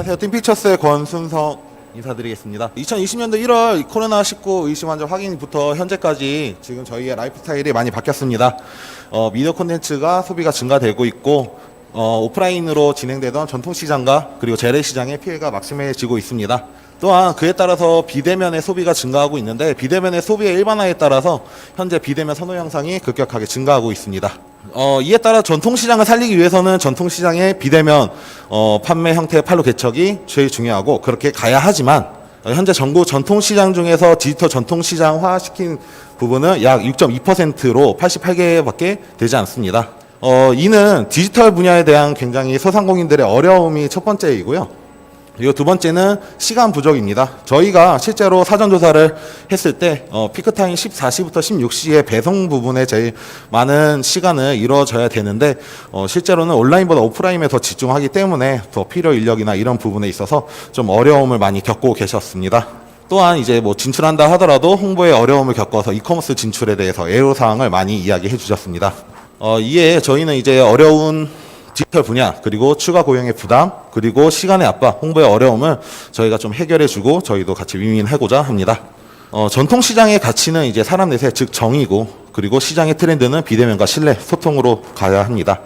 안녕하세요. 팀피처스의 권순성 인사드리겠습니다. 2020년도 1월 코로나19 의심 환자 확인부터 현재까지 지금 저희의 라이프 스타일이 많이 바뀌었습니다. 어, 미디어 콘텐츠가 소비가 증가되고 있고 어, 오프라인으로 진행되던 전통시장과 그리고 재래시장의 피해가 막심해지고 있습니다. 또한 그에 따라서 비대면의 소비가 증가하고 있는데 비대면의 소비의 일반화에 따라서 현재 비대면 선호 형상이 급격하게 증가하고 있습니다. 어, 이에 따라 전통시장을 살리기 위해서는 전통시장의 비대면 어, 판매 형태의 판로 개척이 제일 중요하고 그렇게 가야 하지만 어, 현재 전국 전통시장 중에서 디지털 전통시장화 시킨 부분은 약 6.2%로 88개밖에 되지 않습니다. 어, 이는 디지털 분야에 대한 굉장히 소상공인들의 어려움이 첫 번째이고요. 그리고 두 번째는 시간 부족입니다. 저희가 실제로 사전 조사를 했을 때 어, 피크 타임 14시부터 16시의 배송 부분에 제일 많은 시간을 이루어져야 되는데 어, 실제로는 온라인보다 오프라인에 더 집중하기 때문에 더 필요 인력이나 이런 부분에 있어서 좀 어려움을 많이 겪고 계셨습니다. 또한 이제 뭐 진출한다 하더라도 홍보에 어려움을 겪어서 이커머스 진출에 대해서 애로사항을 많이 이야기해 주셨습니다. 어, 이에 저희는 이제 어려운 디지털 분야 그리고 추가 고용의 부담 그리고 시간의 압박 홍보의 어려움을 저희가 좀 해결해주고 저희도 같이 윈윈하고자 합니다. 어, 전통 시장의 가치는 이제 사람 내세 즉 정의고 그리고 시장의 트렌드는 비대면과 신뢰 소통으로 가야 합니다.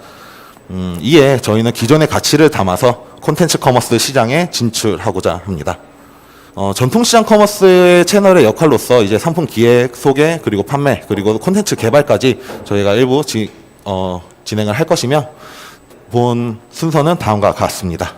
음, 이에 저희는 기존의 가치를 담아서 콘텐츠 커머스 시장에 진출하고자 합니다. 어, 전통시장 커머스의 채널의 역할로서 이제 상품 기획, 소개, 그리고 판매, 그리고 콘텐츠 개발까지 저희가 일부 지, 어, 진행을 할 것이며 본 순서는 다음과 같습니다.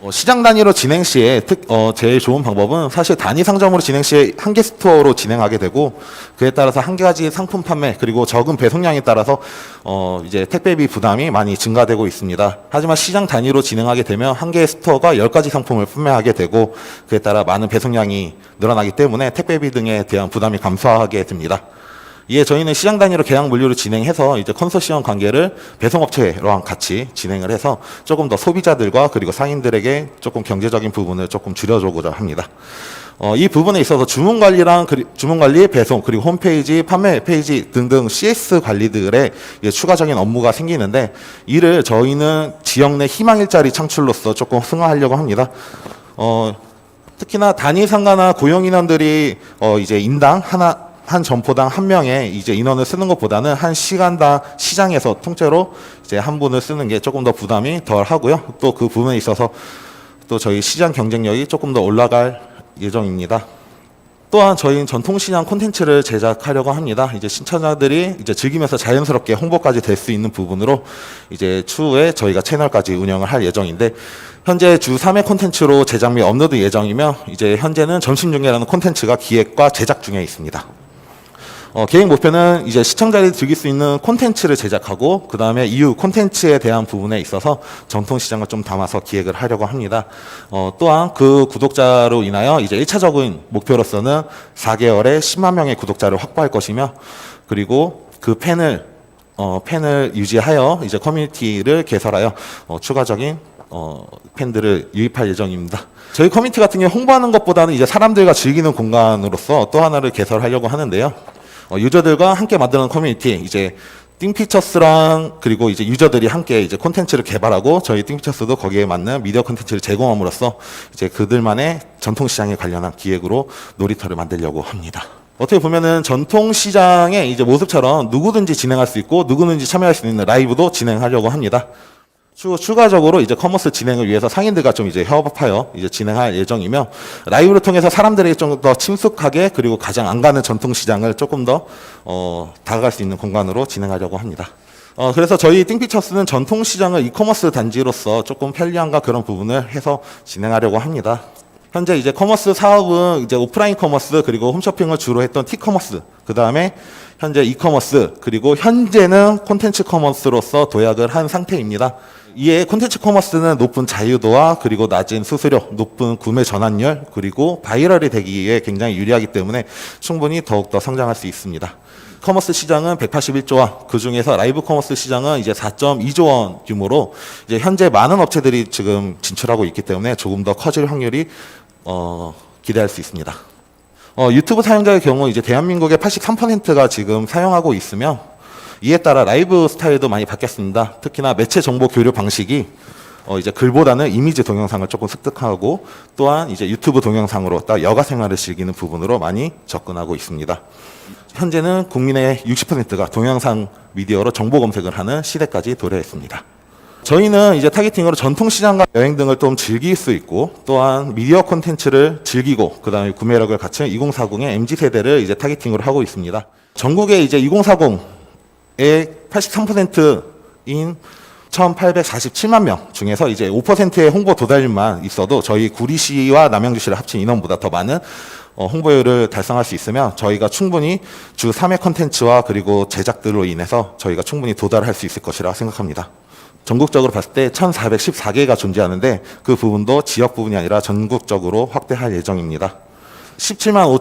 어, 시장 단위로 진행 시에 특, 어, 제일 좋은 방법은 사실 단위 상점으로 진행 시에 한 개 스토어로 진행하게 되고 그에 따라서 한 가지 상품 판매 그리고 적은 배송량에 따라서 어, 이제 택배비 부담이 많이 증가되고 있습니다. 하지만 시장 단위로 진행하게 되면 한 개의 스토어가 열 가지 상품을 판매하게 되고 그에 따라 많은 배송량이 늘어나기 때문에 택배비 등에 대한 부담이 감소하게 됩니다. 이에 저희는 시장 단위로 계약 물류를 진행해서 이제 컨소시엄 관계를 배송업체랑 같이 진행을 해서 조금 더 소비자들과 그리고 상인들에게 조금 경제적인 부분을 조금 줄여주고자 합니다. 어, 이 부분에 있어서 주문 관리랑 주문 관리, 배송 그리고 홈페이지, 판매 페이지 등등 CS 관리들의 추가적인 업무가 생기는데 이를 저희는 지역 내 희망 일자리 창출로서 조금 승화하려고 합니다. 어, 특히나 단위 상가나 고용 인원들이 어, 이제 인당 하나 한 점포당 한 명의 이제 인원을 쓰는 것보다는 한 시간당 시장에서 통째로 이제 한 분을 쓰는 게 조금 더 부담이 덜 하고요. 또 그 부분에 있어서 또 저희 시장 경쟁력이 조금 더 올라갈 예정입니다. 또한 저희는 전통시장 콘텐츠를 제작하려고 합니다. 이제 신청자들이 이제 즐기면서 자연스럽게 홍보까지 될 수 있는 부분으로 이제 추후에 저희가 채널까지 운영을 할 예정인데 현재 주 3회 콘텐츠로 제작 및 업로드 예정이며 이제 현재는 점심 중이라는 콘텐츠가 기획과 제작 중에 있습니다. 어, 계획 목표는 이제 시청자들이 즐길 수 있는 콘텐츠를 제작하고 그 다음에 이후 콘텐츠에 대한 부분에 있어서 전통 시장을 좀 담아서 기획을 하려고 합니다. 어, 또한 그 구독자로 인하여 이제 1차적인 목표로서는 4개월에 10만 명의 구독자를 확보할 것이며 그리고 그 팬을 어, 팬을 유지하여 이제 커뮤니티를 개설하여 어, 추가적인 어, 팬들을 유입할 예정입니다. 저희 커뮤니티 같은 경우 홍보하는 것보다는 이제 사람들과 즐기는 공간으로서 또 하나를 개설하려고 하는데요. 어, 유저들과 함께 만드는 커뮤니티 이제 띵피처스랑 그리고 이제 유저들이 함께 이제 콘텐츠를 개발하고 저희 띵피처스도 거기에 맞는 미디어 콘텐츠를 제공함으로써 이제 그들만의 전통 시장에 관련한 기획으로 놀이터를 만들려고 합니다. 어떻게 보면은 전통 시장의 이제 모습처럼 누구든지 진행할 수 있고 누구든지 참여할 수 있는 라이브도 진행하려고 합니다. 추, 추가적으로 이제 커머스 진행을 위해서 상인들과 좀 이제 협업하여 이제 진행할 예정이며 라이브를 통해서 사람들에게 좀더 친숙하게 그리고 가장 안 가는 전통 시장을 조금 더 어, 다가갈 수 있는 공간으로 진행하려고 합니다. 어, 그래서 저희 띵피처스는 전통 시장을 이커머스 단지로서 조금 편리함과 그런 부분을 해서 진행하려고 합니다. 현재 이제 커머스 사업은 이제 오프라인 커머스 그리고 홈쇼핑을 주로 했던 티커머스 그 다음에 현재 이커머스 그리고 현재는 콘텐츠 커머스로서 도약을 한 상태입니다. 이에 콘텐츠 커머스는 높은 자유도와 그리고 낮은 수수료, 높은 구매 전환율 그리고 바이럴이 되기에 굉장히 유리하기 때문에 충분히 더욱더 성장할 수 있습니다. 커머스 시장은 181조 원, 그 중에서 라이브 커머스 시장은 이제 4.2조 원 규모로 이제 현재 많은 업체들이 지금 진출하고 있기 때문에 조금 더 커질 확률이 어, 기대할 수 있습니다. 어, 유튜브 사용자의 경우 이제 대한민국의 83%가 지금 사용하고 있으며 이에 따라 라이브 스타일도 많이 바뀌었습니다. 특히나 매체 정보 교류 방식이 어, 이제 글보다는 이미지 동영상을 조금 습득하고 또한 이제 유튜브 동영상으로 딱 여가 생활을 즐기는 부분으로 많이 접근하고 있습니다. 현재는 국민의 60%가 동영상 미디어로 정보 검색을 하는 시대까지 도래했습니다. 저희는 이제 타겟팅으로 전통 시장과 여행 등을 좀 즐길 수 있고 또한 미디어 콘텐츠를 즐기고 그다음에 구매력을 갖춘 2040의 MZ 세대를 이제 타겟팅으로 하고 있습니다. 전국에 이제 2040의 83%인 1,847만 명 중에서 이제 5%의 홍보 도달률만 있어도 저희 구리시와 남양주시를 합친 인원보다 더 많은 어, 홍보율을 달성할 수 있으면 저희가 충분히 주 3회 컨텐츠와 그리고 제작들로 인해서 저희가 충분히 도달할 수 있을 것이라 생각합니다. 전국적으로 봤을 때 1,414개가 존재하는데 그 부분도 지역 부분이 아니라 전국적으로 확대할 예정입니다. 17만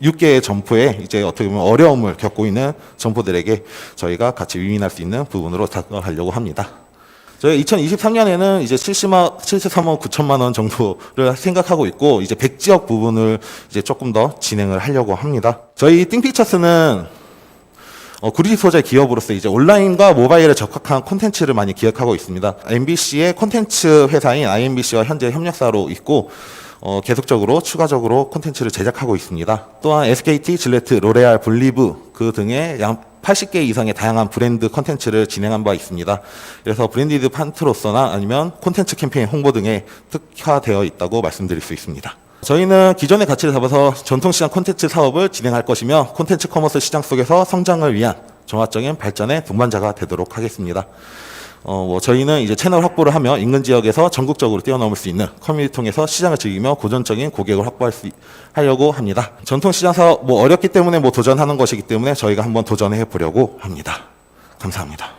5,666개의 점포에 이제 어떻게 보면 어려움을 겪고 있는 점포들에게 저희가 같이 위민할 수 있는 부분으로 다가가려고 합니다. 저희 2023년에는 이제 70만, 73억 9천만 원 정도를 생각하고 있고 이제 100지역 부분을 이제 조금 더 진행을 하려고 합니다. 저희 띵피처스는 어, 구리시 소재 기업으로서 이제 온라인과 모바일에 적합한 콘텐츠를 많이 기획하고 있습니다. MBC의 콘텐츠 회사인 IMBC와 현재 협력사로 있고 어, 계속적으로 추가적으로 콘텐츠를 제작하고 있습니다. 또한 SKT, 질레트, 로레알, 블리브 그 등의 양 80개 이상의 다양한 브랜드 콘텐츠를 진행한 바 있습니다. 그래서 브랜디드 판트로서나 아니면 콘텐츠 캠페인 홍보 등에 특화되어 있다고 말씀드릴 수 있습니다. 저희는 기존의 가치를 잡아서 전통시장 콘텐츠 사업을 진행할 것이며 콘텐츠 커머스 시장 속에서 성장을 위한 종합적인 발전의 동반자가 되도록 하겠습니다. 어, 뭐 저희는 이제 채널 확보를 하며 인근 지역에서 전국적으로 뛰어넘을 수 있는 커뮤니티 통해서 시장을 즐기며 고전적인 고객을 확보할 수 있- 하려고 합니다. 전통 시장 사업 뭐 어렵기 때문에 뭐 도전하는 것이기 때문에 저희가 한번 도전해 보려고 합니다. 감사합니다.